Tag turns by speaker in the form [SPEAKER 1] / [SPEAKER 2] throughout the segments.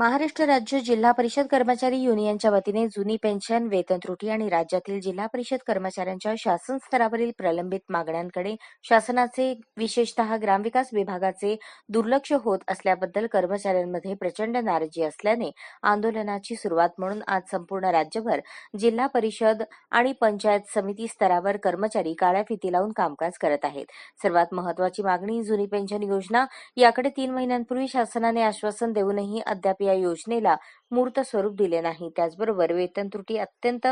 [SPEAKER 1] महाराष्ट्र राज्य जिल्हा परिषद कर्मचारी युनियनच्या वतीने जुनी पेन्शन वेतन त्रुटी आणि राज्यातील जिल्हा परिषद कर्मचाऱ्यांच्या शासन स्तरावरील प्रलंबित मागण्यांकडे शासनाचे विशेषतः ग्रामविकास विभागाचे दुर्लक्ष होत असल्याबद्दल कर्मचाऱ्यांमध्ये प्रचंड नाराजी असल्याने आंदोलनाची सुरुवात म्हणून आज संपूर्ण राज्यभर जिल्हा परिषद आणि पंचायत समिती स्तरावर कर्मचारी काळ्या फिती लावून कामकाज करत आहेत. सर्वात महत्वाची मागणी जुनी पेन्शन योजना याकडे तीन महिन्यांपूर्वी शासनाने आश्वासन देऊनही अद्याप या योजनेला मूर्त स्वरूप दिले नाही. त्याचबरोबर वेतन त्रुटी अत्यंत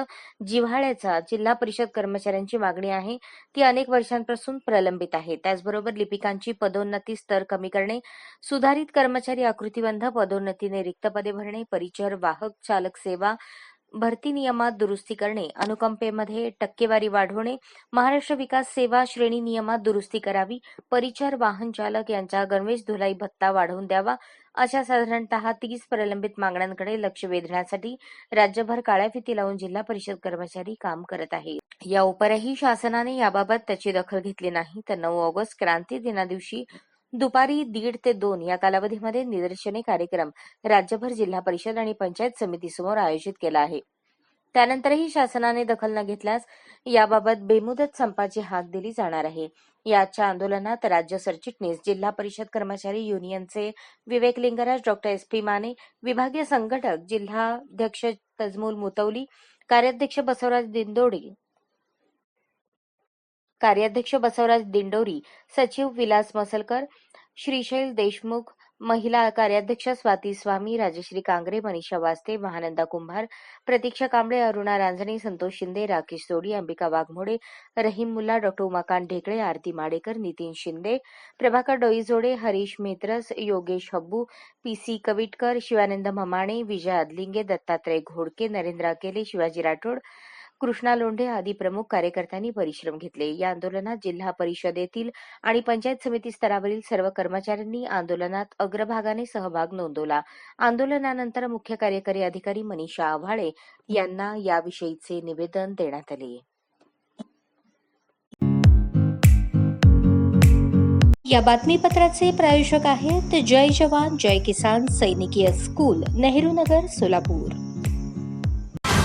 [SPEAKER 1] जिव्हाळ्याचा जिल्हा परिषद कर्मचाऱ्यांची मागणी आहे. ती अनेक वर्षांपासून प्रलंबित आहे. त्याचबरोबर लिपिकांची पदोन्नती स्तर कमी करणे सुधारित कर्मचारी आकृतीबंध पदोन्नतीने रिक्त पदे भरणे परिचर वाहक चालक सेवा भरती नियमात दुरुस्ती करणे अनुकंपेमध्ये टक्केवारी वाढवणे महाराष्ट्र विकास सेवा श्रेणी नियमात दुरुस्ती करावी परिचार वाहन चालक यांचा गणवेश धुलाई भत्ता वाढवून द्यावा अशा साधारणतः तीस प्रलंबित मागण्यांकडे लक्ष वेधण्यासाठी राज्यभर काळ्या फिती लावून जिल्हा परिषद कर्मचारी काम करत आहेत या उपरही शासनाने याबाबत त्याची दखल घेतली नाही तर नऊ ऑगस्ट क्रांती दिनादिवशी दुपारी दीड ते दोन या कालावधीमध्ये निदर्शने कार्यक्रम राज्यभर जिल्हा परिषद आणि पंचायत समितीसमोर आयोजित केला आहे. त्यानंतरही शासनाने दखल न घेतल्यास याबाबत बेमुदत संपाची हाक दिली जाणार आहे. याच्या आंदोलनात राज्य सरचिटणीस जिल्हा परिषद कर्मचारी युनियनचे Vivek Lingraj doctor S P Mane विभागीय संघटक जिल्हाध्यक्ष तजमूल मुतवली कार्याध्यक्ष बसवराज दिंदोडी कार्याध्यक्ष बसवराज दिंडोरी सचिव विलास मसलकर श्रीशैल देशमुख महिला कार्याध्यक्ष स्वाती स्वामी Rajshree Kangare Manisha Vaste Mahananda Kumbhar Pratiksha Kamble Aruna Ranjane Santosh Shinde Rakesh Sodi Ambika Waghmode Rahim Mulla doctor Umakant Dhekale Aarti Madekar Nitin Shinde Prabhakar Doijode Harish Metras Yogesh Habbu P C Kavitkar Shivanand Mamane Vijay Adlinge Dattatray Ghodke Narendra Akele Shivaji Rathod Krishna Londhe आदी प्रमुख कार्यकर्त्यांनी परिश्रम घेतले. या आंदोलनात जिल्हा परिषदेतील आणि पंचायत समिती स्तरावरील सर्व कर्मचाऱ्यांनी आंदोलनात अग्रभागाने सहभाग नोंदवला. आंदोलनानंतर मुख्य कार्यकारी अधिकारी मनीषा आव्हाळे यांना याविषयीचे निवेदन देण्यात आले.
[SPEAKER 2] या बातमीपत्राचे प्रायोजक आहेत जय जवान जय किसान सैनिकीय स्कूल नेहरू नगर सोलापूर.